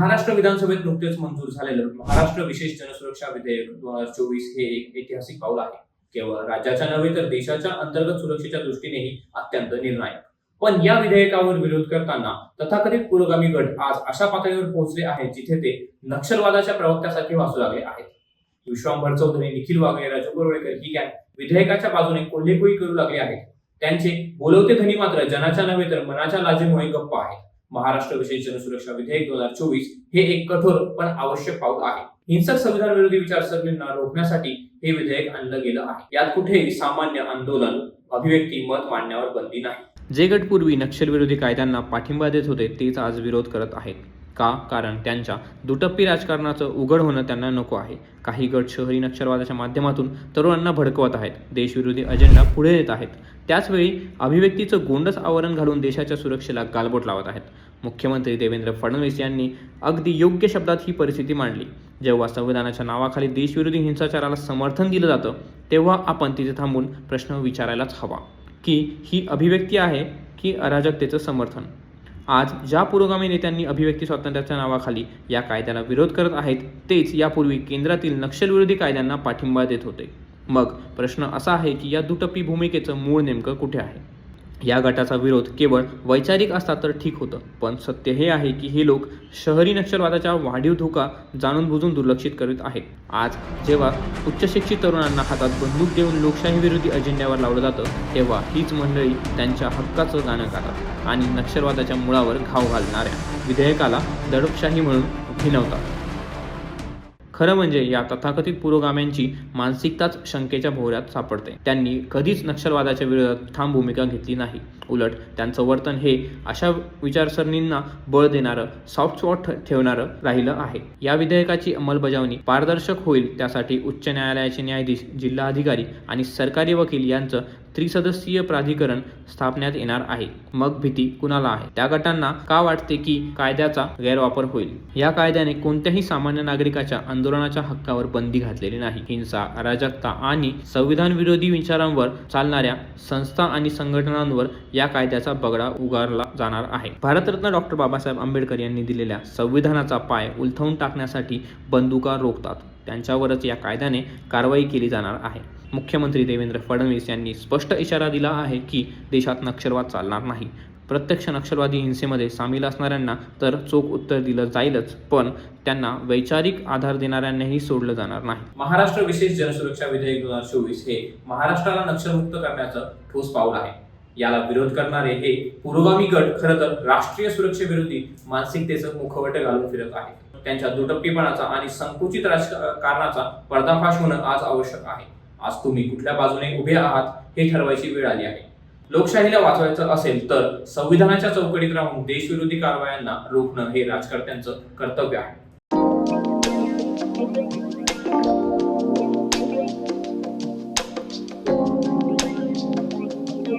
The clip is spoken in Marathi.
महाराष्ट्र विधानसभेत नुकतेच मंजूर झालेलं महाराष्ट्र विशेष जनसुरक्षा विधेयक दोन हजार चोवीस हे एक ऐतिहासिक पाऊल आहे. केवळ राज्याच्या नव्हे तर देशाच्या अंतर्गत सुरक्षेच्या दृष्टीनेही अत्यंत निर्णायक. पण या विधेयकावर विरोध करताना तथाकथित पुरोगामी गट आज अशा पातळीवर पोहोचले आहेत जिथे ते नक्षलवादाच्या प्रवक्त्यासारखे वाचू लागले आहेत. विश्वांभर चौधरी निखिल वागळे राजू गोरवेकर ही गॅंग विधेयकाच्या बाजूने कोल्हेकोई करू लागले आहेत. त्यांचे बोलवते धनी मात्र जनाच्या नव्हे तर मनाच्या लाजेमुळे गप्प आहेत. महाराष्ट्र विशेष जनसुरक्षा विधेयक दोन हजार चोवीस हे एक कठोर पण आवश्यक पाऊल आहे. हिंसक संविधान विरोधी विचारसरणींना रोखण्यासाठी हे विधेयक आणलं गेलं आहे. यात कुठेही सामान्य आंदोलन अभिव्यक्ती मत मांडण्यावर बंदी नाही. जे गट पूर्वी नक्षलविरोधी कायद्यांना पाठिंबा देत होते तेच आज विरोध करत आहेत. का? कारण त्यांच्या दुटप्पी राजकारणाचं उघड होणं त्यांना नको आहे. काही गट शहरी नक्षलवादाच्या माध्यमातून तरुणांना भडकवत आहेत. देशविरोधी अजेंडा पुढे येत आहेत. त्याचवेळी अभिव्यक्तीचं गोंडस आवरण घालून देशाच्या सुरक्षेला गालबोट लावत आहेत. मुख्यमंत्री देवेंद्र फडणवीस यांनी अगदी योग्य शब्दात ही परिस्थिती मांडली. जेव्हा संविधानाच्या नावाखाली देशविरोधी हिंसाचाराला समर्थन दिलं जातं तेव्हा आपण तिथे थांबून प्रश्न विचारायलाच हवा. की ही अभिव्यक्ती आहे की अराजकतेचं समर्थन? आज ज्या पुरोगामी नेत्यांनी अभिव्यक्ती स्वातंत्र्याच्या नावाखाली या कायद्याला विरोध करत आहेत तेच यापूर्वी केंद्रातील नक्षलविरोधी कायद्यांना पाठिंबा देत होते. मग प्रश्न असा आहे की या दुटप्पी भूमिकेचं मूळ नेमकं कुठे आहे? या गटाचा विरोध केवळ वैचारिक असता तर ठीक होतं पण सत्य हे आहे की हे लोक शहरी नक्षलवादाचा वाढीव धोका जाणून बुजून दुर्लक्षित करीत आहेत. आज जेव्हा उच्चशिक्षित तरुणांना हातात बंदूक देऊन लोकशाही विरोधी अजेंड्यावर लावलं जातं तेव्हा हीच मंडळी त्यांच्या हक्काचं गाणं गातात आणि नक्षलवादाच्या मुळावर घाव घालणाऱ्या विधेयकाला दडपशाही म्हणून भिनवतात. खरं म्हणजे या तथाकथित पुरोगाम्यांची मानसिकताच शंकेच्या भोवऱ्यात सापडते. त्यांनी कधीच नक्षलवादाच्या विरोधात ठाम भूमिका घेतली नाही. उलट त्यांचं वर्तन हे अशा विचारसरणींना बळ देणारं सॉफ्ट स्पॉट ठेवणारं राहिलं आहे. या विधेयकाची अंमलबजावणी पारदर्शक होईल त्यासाठी उच्च न्यायालयाचे न्यायाधीश जिल्हाधिकारी आणि सरकारी वकील यांचं त्रिसदस्यीय प्राधिकरण स्थापण्यात येणार आहे. मग भीती कुणाला आहे? त्या गटांना का वाटते की कायद्याचा गैरवापर होईल? या कायद्याने कोणत्याही सामान्य नागरिकाच्या आंदोलनाच्या हक्कावर बंदी घातलेली नाही. हिंसा अराजकता आणि संविधान विरोधी विचारांवर चालणाऱ्या संस्था आणि संघटनांवर या कायद्याचा बगडा उगारला जाणार आहे. भारतरत्न डॉक्टर बाबासाहेब आंबेडकर यांनी दिलेल्या संविधानाचा पाय उलथवून टाकण्यासाठी बंदुका रोखतात. त्यांच्यावरच या कायद्याने कारवाई केली जाणार आहे. मुख्यमंत्री देवेंद्र फडणवीस यांनी स्पष्ट इशारा दिला आहे की देशात नक्षलवाद चालणार नाही. प्रत्यक्ष नक्षलवादी हिंसेमध्ये सामील असणाऱ्यांना तर चोख उत्तर दिलं जाईलच पण त्यांना वैचारिक आधार देणाऱ्यांनाही सोडलं जाणार नाही. महाराष्ट्र विशेष जनसुरक्षा विधेयक दोन हजार चोवीस हे महाराष्ट्राला नक्षलमुक्त करण्याचं ठोस पाऊल आहे. याला विरोध करणारे हे पुरोगामी गट खरं तर राष्ट्रीय सुरक्षेविरोधी मानसिकतेचं मुखवट घालून फिरत आहेत. त्यांच्या दुटप्पीपणाचा आणि संकुचित राजकारणाचा पर्दाफाश होणं आज आवश्यक आहे. आज तुम्ही कुठल्या बाजूने उभे आहात हे ठरवायची वेळ आली आहे. लोकशाहीला वाचवायचं असेल तर संविधानाच्या चौकटीत राहून देशविरोधी कारवायांना रोखणं हे राजकर्त्यांचं कर्तव्य आहे.